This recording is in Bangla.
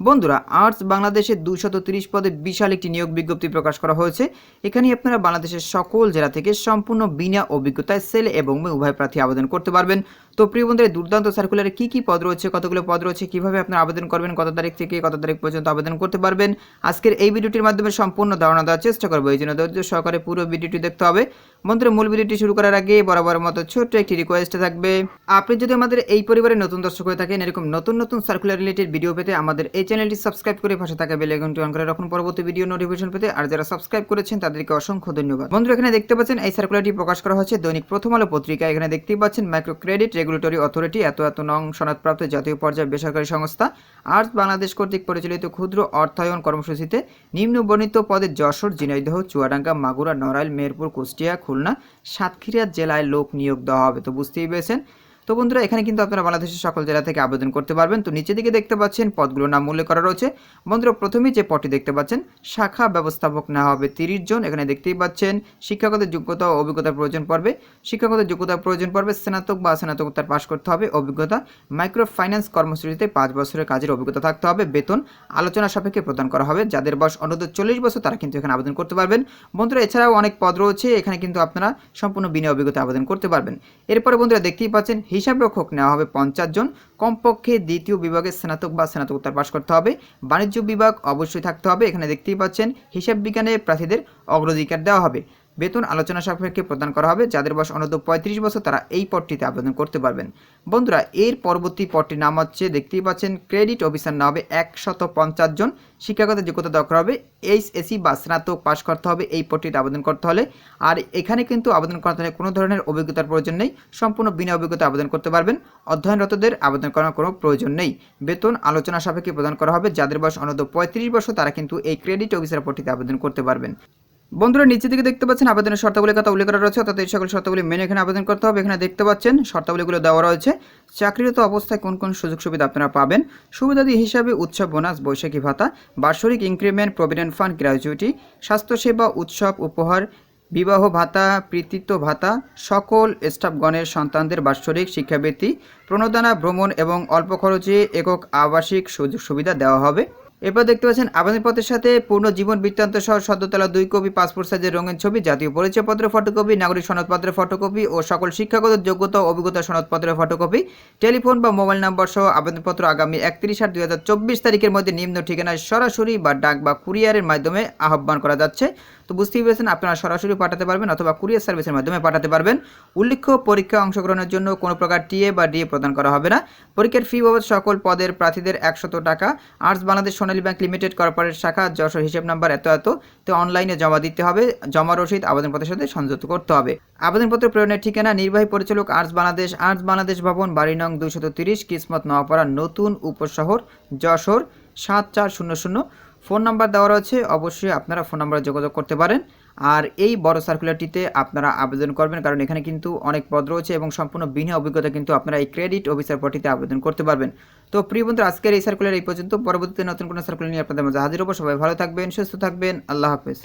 বন্ধুরা, আর্টস বাংলাদেশে দুশত তিরিশ পদে বিশাল একটি নিয়োগ বিজ্ঞপ্তি প্রকাশ করা হয়েছে। এখানে আপনারা বাংলাদেশের সকল জেলা থেকে সম্পূর্ণ বিনা অভিজ্ঞতায় সেল এবং উভয় প্রার্থী আবেদন করতে পারবেন। তো প্রিয় বন্ধুরা দুর্দান্ত সার্কুলারে কি কি পদ রয়েছে, কতগুলো পদ রয়েছে, কীভাবে আপনারা আবেদন করবেন, কত তারিখ থেকে কত তারিখ পর্যন্ত আবেদন করতে পারবেন, আজকের এই ভিডিওটির মাধ্যমে সম্পূর্ণ ধারণা দেওয়ার চেষ্টা করব। এই জন্য ধৈর্য সহকারে পুরো ভিডিওটি দেখতে হবে। বন্ধুরা, মূল ভিডিওটি শুরু করার আগে বরাবর মতো ছোট্ট একটি রিকোয়েস্ট থাকবে। আপনি যদি আমাদের এই পরিবারে নতুন দর্শক হয়ে থাকেন, এরকম নতুন নতুন সার্কুলার রিলেটেড ভিডিও পেতে আমাদের এই চ্যানেলটি সাবস্ক্রাইব করে পাশে থাকা বেল আইকনটি অন করে রাখুন। পরবর্তী ভিডিও নোটিফিকেশন পেতে আর যারা সাবস্ক্রাইব করেছেন, তাদেরকে অসংখ্য ধন্যবাদ। বন্ধুরা, এখানে দেখতে পাচ্ছেন, এই সার্কুলারটি প্রকাশ করা হয়েছে দৈনিক প্রথম আলো পত্রিকা এখানে দেখতেই পাচ্ছেন মাইক্রো ক্রেডিট রেগুলেটরি অথরিটি এত এত নং সনদপ্রাপ্ত জাতীয় পর্যায়ে বেসরকারি সংস্থা আর্টস বাংলাদেশ কর্তৃক পরিচালিত ক্ষুদ্র অর্থায়ন কর্মসূচিতে নিম্ন বর্ণিত পদে যশোর, ঝিনাইদহ, চুয়াডাঙ্গা, মাগুরা, নড়াইল, মেহেরপুর, কুষ্টিয়া, খুলনা, সাতক্ষীরা জেলায় লোক নিয়োগ দেওয়া হবে। তো বুঝতেই পেরেছেন তো বন্ধুরা, এখানে কিন্তু আপনারা বাংলাদেশের সকল জেলা থেকে আবেদন করতে পারবেন। তো নিচে দিকে দেখতে পাচ্ছেন, পদগুলোর নাম উল্লেখ করা রয়েছে। বন্ধুরা, প্রথমেই যে পদটি দেখতে পাচ্ছেন, শাখা ব্যবস্থাপক নেওয়া হবে তিরিশ জন। এখানে দেখতেই পাচ্ছেন, শিক্ষাগত যোগ্যতা ও অভিজ্ঞতার প্রয়োজন পড়বে। শিক্ষাগত যোগ্যতার প্রয়োজন পড়বে, স্নাতক বা স্নাতকোত্তর পাশ করতে হবে। অভিজ্ঞতা মাইক্রো ফাইন্যান্স কর্মসূচিতে পাঁচ বছরের কাজের অভিজ্ঞতা থাকতে হবে। বেতন, আলোচনা সাপেক্ষে প্রদান করা হবে। যাদের বয়স অন্তত চল্লিশ বছর, তারা কিন্তু এখানে আবেদন করতে পারবেন। বন্ধুরা, এছাড়াও অনেক পদ রয়েছে। এখানে কিন্তু আপনারা সম্পূর্ণ বিনা অভিজ্ঞতা আবেদন করতে পারবেন। এরপরে বন্ধুরা, দেখতেই পাচ্ছেন হিসাব রক্ষক নেওয়া হবে পঞ্চাশ জন। কমপক্ষে দ্বিতীয় বিভাগে স্নাতক বা স্নাতকোত্তর পাশ করতে হবে। বাণিজ্য বিভাগ অবশ্যই থাকতে হবে। এখানে দেখতেই পাচ্ছেন, হিসাব বিজ্ঞানে প্রার্থীদের অগ্রাধিকার দেওয়া হবে। বেতন আলোচনা সাপেক্ষে প্রদান করা হবে, যাদের বয়স অনূর্ধ্ব পঁয়ত্রিশ বছর তারা এই পদটিতে আবেদন করতে পারবেন। বন্ধুরা, এর পরবর্তী পদটির নাম হচ্ছে, দেখতেই পাচ্ছেন, ক্রেডিট অফিসার না হবে একশত পঞ্চাশ জন। শিক্ষাগত যোগ্যতা দরকার হবে এইচএসি বা স্নাতক পাশ করতে হবে, এই পদটিতে আবেদন করতে হলে। আর এখানে কিন্তু আবেদন করতে হলে কোনো ধরনের অভিজ্ঞতার প্রয়োজন নেই, সম্পূর্ণ বিনা অভিজ্ঞতা আবেদন করতে পারবেন। অধ্যয়নরতদের আবেদন করার কোনো প্রয়োজন নেই। বেতন আলোচনা সাপেক্ষে প্রদান করা হবে, যাদের বয়স অনূর্ধ্ব পঁয়ত্রিশ বছর তারা কিন্তু এই ক্রেডিট অফিসার পদটিতে আবেদন করতে পারবেন। বন্ধুরা নিচে দিকে দেখতে পাচ্ছেন আবেদনের শর্তাবলীর কথা উল্লেখ করা রয়েছে, অর্থাৎ এই সকল শর্তাবলী মেনে এখানে আবেদন করতে হবে। এখানে দেখতে পাচ্ছেন, শর্তাবলীগুলো দেওয়া রয়েছে। চাকরিরত অবস্থায় কোন কোন সুযোগ সুবিধা আপনারা পাবেন? সুবিধাদি হিসাবে উৎসব বোনাস, বৈশাখী ভাতা বার্ষিক ইনক্রিমেন্ট, প্রভিডেন্ট ফান্ড গ্র্যাজুইটি স্বাস্থ্যসেবা, উৎসব, উপহার, বিবাহ ভাতা, কৃতিত্ব ভাতা, সকল স্টাফগণের সন্তানদের বাৎসরিক শিক্ষাবৃত্তি, প্রণোদনা, ভ্রমণ এবং অল্প খরচে একক আবাসিক সুযোগ সুবিধা দেওয়া হবে। এরপর দেখতে পাচ্ছেন আবেদনপত্রের সাথে পূর্ণ জীবন বৃত্তান্ত সহ সদ্যতলা দুই কপি, পাসপোর্ট সাইজের রঙিন ছবি, জাতীয় পরিচয়পত্রের ফটোকপি, নাগরিক সনদপত্রের ফটোকপি ও সকল শিক্ষাগত যোগ্যতা অভিজ্ঞতা সনদপত্রের ফটোকপি, টেলিফোন বা মোবাইল নম্বর সহ আবেদনপত্র আগামী একত্রিশ আট দুই হাজার চব্বিশ তারিখের মধ্যে নিম্ন ঠিকানায় সরাসরি বা ডাক বা কুরিয়ারের মাধ্যমে আহ্বান করা যাচ্ছে। তো বুঝতেই পেরেছেন, আপনারা সরাসরি পাঠাতে পারবেন অথবা কুরিয়ার সার্ভিসের মাধ্যমে পাঠাতে পারবেন। উল্লেখ্য পরীক্ষা অংশগ্রহণের জন্য কোনো প্রকার টিএ বা ডিএ প্রদান করা হবে না। পরীক্ষার ফি বাবদ সকল পদের প্রার্থীদের একশত টাকা। Arts Bangladesh Sonali bank limited corporate শাখা যশোর হিসেব নাম্বার এত এত তো অনলাইনে জমা দিতে হবে, জমা রসিদ আবেদনপত্রের সাথে সংযুক্ত করতে হবে। আবেদনপত্র প্রেরণের ঠিকানা, নির্বাহী পরিচালক আর্জ বাংলাদেশ আর্জ বাংলাদেশ ভবন, বাড়ি নং দুশত তিরিশ, কিসমত নওয়াপাড়া, নতুন উপশহর, যশোর সাত চার শূন্য শূন্য। ফোন নাম্বার দেওয়া রয়েছে, অবশ্যই আপনারা ফোন নাম্বারে যোগাযোগ করতে পারেন। আর এই বড় সার্কুলারটিতে আপনারা আবেদন করবেন, কারণ এখানে কিন্তু অনেক পদ রয়েছে এবং সম্পূর্ণ বিনা অভিজ্ঞতা কিন্তু আপনারা এই ক্রেডিট অফিসার পটিতে আবেদন করতে পারবেন। তো প্রিয় বন্ধু আজকের এই সার্কুলার এই পর্যন্ত। পরবর্তীতে নতুন কোনো সার্কুলার নিয়ে আপনাদের মাঝে হাজির হব। সবাই ভালো থাকবেন, সুস্থ থাকবেন। আল্লাহ হাফেজ।